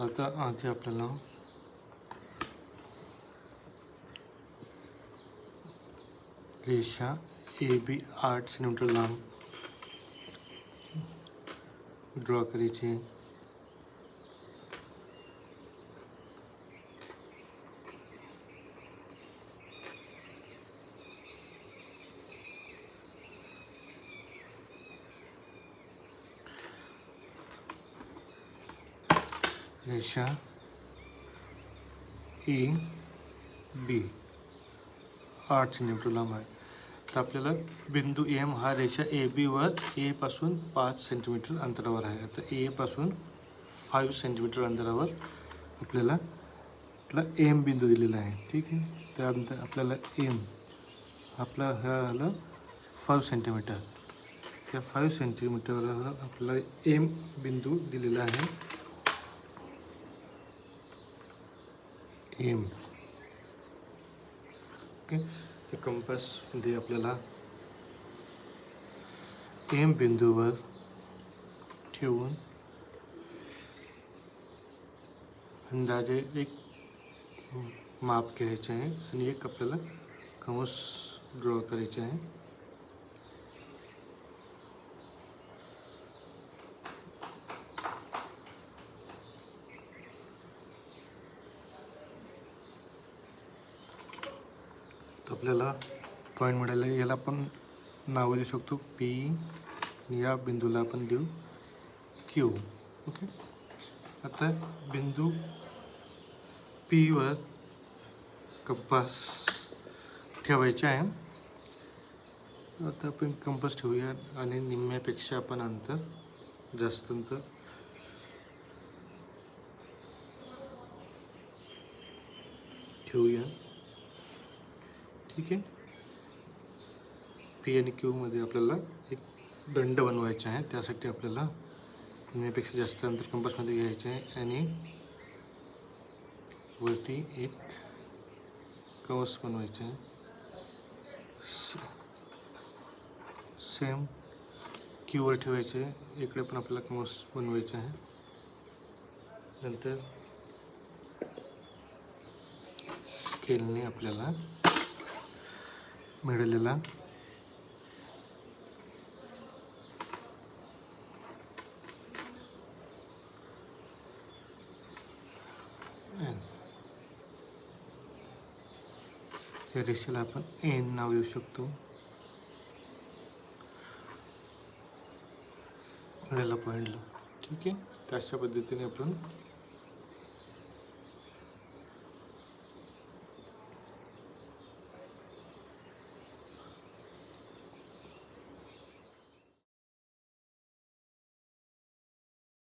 आता आधी आपल्याला रेषा ए बी आठ सेंटीमीटर लांब ड्रॉ करायची रेषा ए बी. आठ सेंटीमीटर लांब आहे. तर आपल्याला बिंदू एम हा रेषा ए बीवर एपासून पाच सेंटीमीटर अंतरावर आहे. तर एपासून फाईव्ह सेंटीमीटर अंतरावर आपल्याला आपला एम बिंदू दिलेला आहे. ठीक आहे? त्यानंतर आपल्याला एम आपला हा आलं फाईव्ह सेंटीमीटर त्या फाईव्ह सेंटीमीटरवर आपल्याला एम बिंदू दिलेला आहे. एम. ओके? तर कंपासमध्ये आपल्याला एम बिंदूवर ठेवून अंदाजे एक माप घ्यायचं आहे आणि एक आपल्याला कंस ड्रॉ करायचे आहे. तर आपल्याला पॉईंट मिळाले याला आपण नाव देऊ शकतो. पी या बिंदूला आपण देऊ क्यू ओके आता बिंदू पीवर कंपास ठेवायचे आहे. आता आपण कंपास ठेवूया आणि निम्म्यापेक्षा आपण अंतर जास्त अंतर ठेवूया. ठीक आहे. पी आणि क्यूमध्ये आपल्याला एक दंड बनवायचा आहे त्यासाठी आपल्याला निम्म्यापेक्षा जास्त अंतर कंपासमध्ये घ्यायचे आहे आणि वरती एक कंस बनवायचे आहे. सेम क्यूवर ठेवायचे आहे. इकडे पण आपल्याला कंस बनवायचे आहे. नंतर स्केलने आपल्याला मिळालेला. त्या रेषेला आपण एन नाव देऊ शकतो. मिळाला पॉईंटला ठीक आहे? तशा पद्धतीने आपण